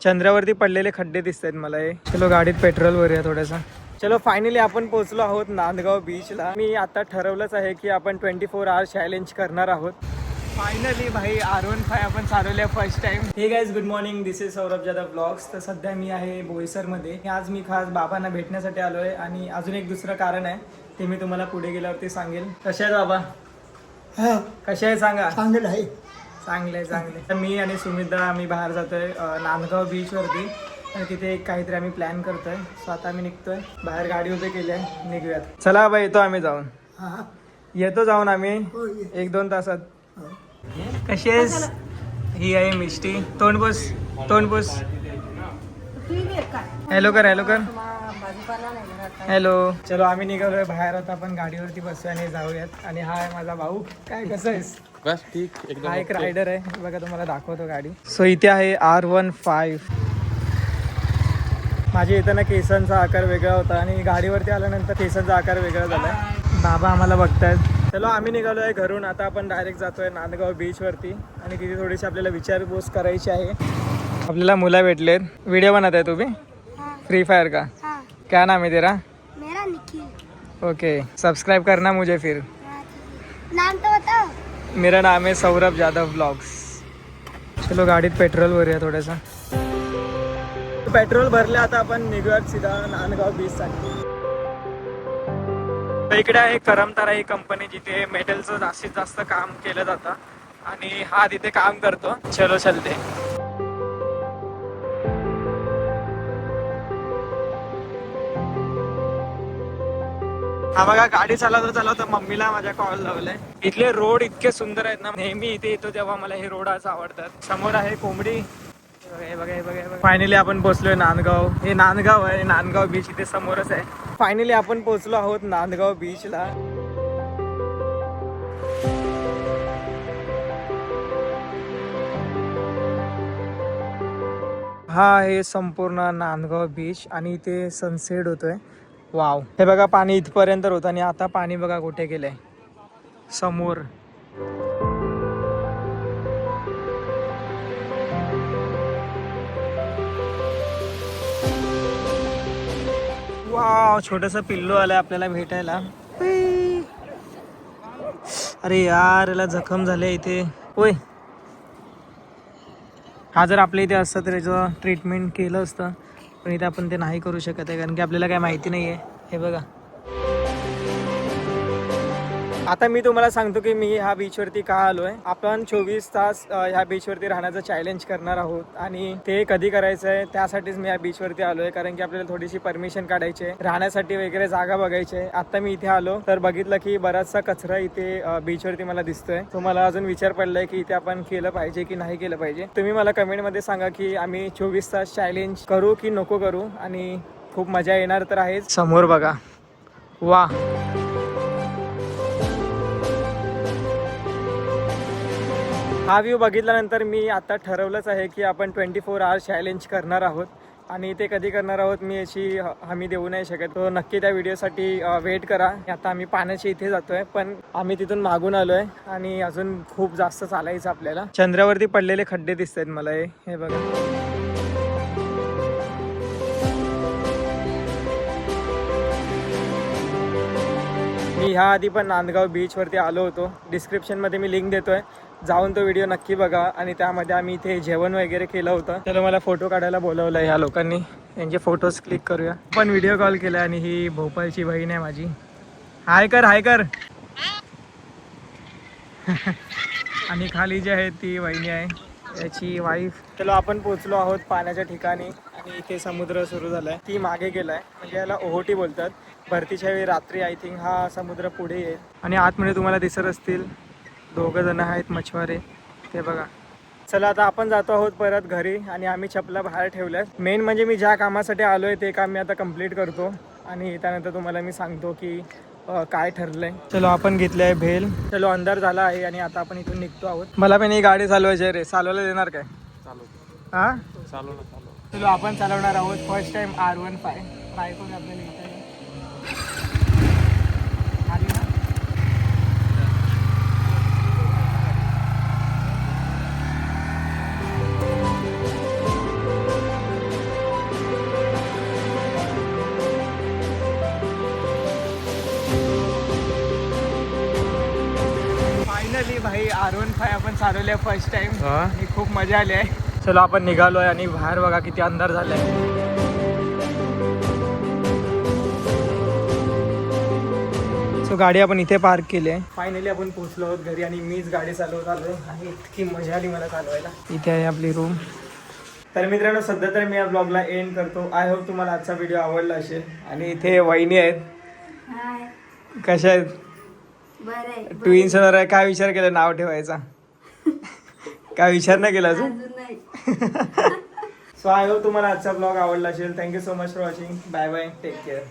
चंद्रावरती पडलेले खड्डे दिसत आहेत मला हे. चलो गाडीत पेट्रोल भरूया थोडंसं. चलो फायनली आपण पोहोचलो आहोत नांदगाव बीचला मी आता ठरवलंच आहे की आपण ट्वेंटी फोर आवर चॅलेंज करणार आहोत. फायनली भाई आर वन फाय आपण चालवल्या first time hey guys good morning this is Saurabh Jadhav blogs तर सध्या मी आहे बोईसरमध्ये. आज मी खास बाबांना भेटण्यासाठी आलो आहे आणि अजून एक दुसरं कारण आहे ते मी तुम्हाला पुढे गेल्यावरती सांगेल. कसे आहेत बाबा? कसे आहे सांगा? चांगलं आहे. चांगले चांगले तर मी आणि सुमित्रा आम्ही बाहेर जातोय नांदगाव बीचवरती आणि तिथे एक काहीतरी आम्ही प्लॅन करतोय. सो आता आम्ही निघतोय. बाहेर गाडी उभी केली आहे. निघूयात. चला बाबा येतो आम्ही जाऊन. हा येतो जाऊन आम्ही. हो. एक दोन तासात. हो. कशी आहेस? ही आहे मिष्टी. तोंडबुस तोंडबुस हॅलो कर हॅलो कर. हॅलो. चलो आम्ही निघालोय बाहेर आता आपण गाडीवरती बसूया आणि जाऊयात. आणि हा आहे माझा भाऊ. काय कसं आहेस? बस ठीक. एकदम हा एक रायडर आहे. बघा तुम्हाला दाखवतो गाडी. सो इथे आहे आर वन फाईव्ह माझ्या येताना केसांचा आकार वेगळा होता आणि गाडीवरती आल्यानंतर केसांचा आकार वेगळा झालाय. बाबा आम्हाला बघतायत. चलो आम्ही निघालो आहे घरून. आता आपण डायरेक्ट जातोय नांदगाव बीचवरती आणि तिथे थोडीशी आपल्याला विचारपूस करायची आहे. आपल्याला मुलं भेटलेत. व्हिडिओ बनत आहे तुम्ही फ्री फायर का? हाँ. क्या नाम है तेरा? मेरा निखिल। ओके सब्सक्राइब करना मुझे फिर। नाम तो बताओ। मेरा नाम है सौरभ जाधव ब्लॉग्स चलो गाडीत पेट्रोल भरूया थोडंसं पेट्रोल भरले आता आपण निघूयात सीधा नांदगाव बीचसाठी इकडे आहे करमतारा ही कंपनी जिथे मेटलचं जास्तीत जास्त काम केलं जातं. आणि हा तिथे काम करतो. चलो चलते. हा बघा गाडी चालवता चालवता मम्मीला माझ्या कॉल लावलाय. इथले रोड इतके सुंदर आहेत ना नेहमी इथे येतो तेव्हा मला हे रोड आज आवडतात. समोर आहे कोंबडी. फायनली आपण पोहोचलोय नांदगाव. हे नांदगाव आहे नांदगाव बीच इथे समोरच आहे. फायनली आपण पोहोचलो आहोत नांदगाव बीचला हा आहे संपूर्ण नांदगाव बीच आणि इथे सनसेट होतोय. वाव. हे बघा पाणी इथपर्यंत होतं आणि आता पाणी बघा कुठे गेलंय. समोर. वाव छोटस पिल्लू आलंय आपल्याला भेटायला. अरे यार याला जखम झाले इथे. होय. हा जर आपल्या इथे असतं तर याचं ट्रीटमेंट केलं असतं. पण इथे आपण ते नाही करू शकत आहे कारण की आपल्याला काय माहिती नाही आहे हे बघा. आता मी तुम्हाला सांगतो की मी ह्या बीचवरती का आलो आहे आपण चोवीस तास ह्या बीचवरती राहण्याचं चॅलेंज करणार आहोत आणि ते कधी करायचं आहे त्यासाठीच मी या बीचवरती आलो आहे कारण की आपल्याला थोडीशी परमिशन काढायची आहे. राहण्यासाठी वगैरे जागा बघायची आहे. आता मी इथे आलो तर बघितलं की बराचसा कचरा इथे बीचवरती मला दिसतोय. तुम्हाला अजून विचार पडलाय की इथे आपण केलं पाहिजे की नाही केलं पाहिजे? तुम्ही मला कमेंटमध्ये सांगा की आम्ही चोवीस तास चॅलेंज करू की नको करू? आणि खूप मजा येणार तर आहेच. समोर बघा. वा हा व्ह्यू बघितल्यानंतर मी आता ठरवलंच आहे की आपण ट्वेंटी फोर आवर्स चॅलेंज करणार आहोत. आणि ते कधी करणार आहोत मी अशी ह- हमी देऊ नाही शकत. तो नक्की त्या व्हिडिओसाठी वेट करा. आता आम्ही पाण्याच्या इथे जातोय पण आम्ही तिथून मागून आलोय आणि अजून खूप जास्त चालायचं आपल्याला. चंद्रावरती पडलेले खड्डे दिसत आहेत मला हे हे बघा. मी ह्या आधी पण नांदगाव बीचवरती आलो होतो. डिस्क्रिप्शनमध्ये मी लिंक देतोय. जाऊन तो व्हिडिओ नक्की बघा. आणि त्यामध्ये आम्ही इथे जेवण वगैरे केलं होतं. तर मला फोटो काढायला बोलवलं ह्या लोकांनी. यांचे फोटोज क्लिक करूया. पण व्हिडिओ कॉल केला आणि ही भोपाळची बहीण आहे माझी. हाय कर हाय कर. आणि खाली जी आहे ती वहिनी आहे. याची वाईफ चलो आपण पोचलो आहोत पाण्याच्या ठिकाणी. आणि इथे समुद्र सुरू झालाय. ती मागे गेलाय. म्हणजे याला ओहोटी बोलतात. भरतीच्या वेळी रात्री आय थिंक हा समुद्र पुढे येईल. आणि आतमध्ये तुम्हाला दिसत असतील दोघं जण आहेत मछवारे ते बघा. चला आता आपण जातो आहोत परत घरी आणि आम्ही चपला बाहेर ठेवल्यात. मेन म्हणजे मी ज्या कामासाठी आलोय ते काम मी आता कंप्लीट करतो. आणि त्यानंतर तुम्हाला मी सांगतो की काय ठरलंय. चलो आपण घेतले आहे भेल. चलो अंधार झाला आहे आणि आता आपण इथून निघतो आहोत. मला पण ही गाडी चालवायची आहे रे. चालवायला देणार काय? चालू हा? चालू ना चालू चलो आपण चालवणार आहोत. First time R one five try करून आपल्याला भाई. आर वन फाय आपण चालवली फर्स्ट टाइम हा? आणि खूप मजा आली आहे. चलो आपण निघालोय आणि बाहेर बघा किती अंधार झालाय. सो गाडी आपण इथे पार्क केली आहे. फायनली आपण पोहोचलो आहोत घरी आणि मीच गाडी चालवत आलोय. आणि इतकी मजा आली मला चालवायला. इथे आहे आपली रूम तर मित्रांनो सध्या तर मी या ब्लॉगला एंड करतो. आय होप तुम्हाला आजचा व्हिडिओ आवडला असेल. आणि इथे वहिनी आहेत. हाय कशा आहेत? ट्विन्स होणार आहे. काय विचार केला? नाव ठेवायचा. काय विचार नाही केला अजून? सो आय होप तुम्हाला आजचा ब्लॉग आवडला असेल. Thank you so much for watching bye bye take care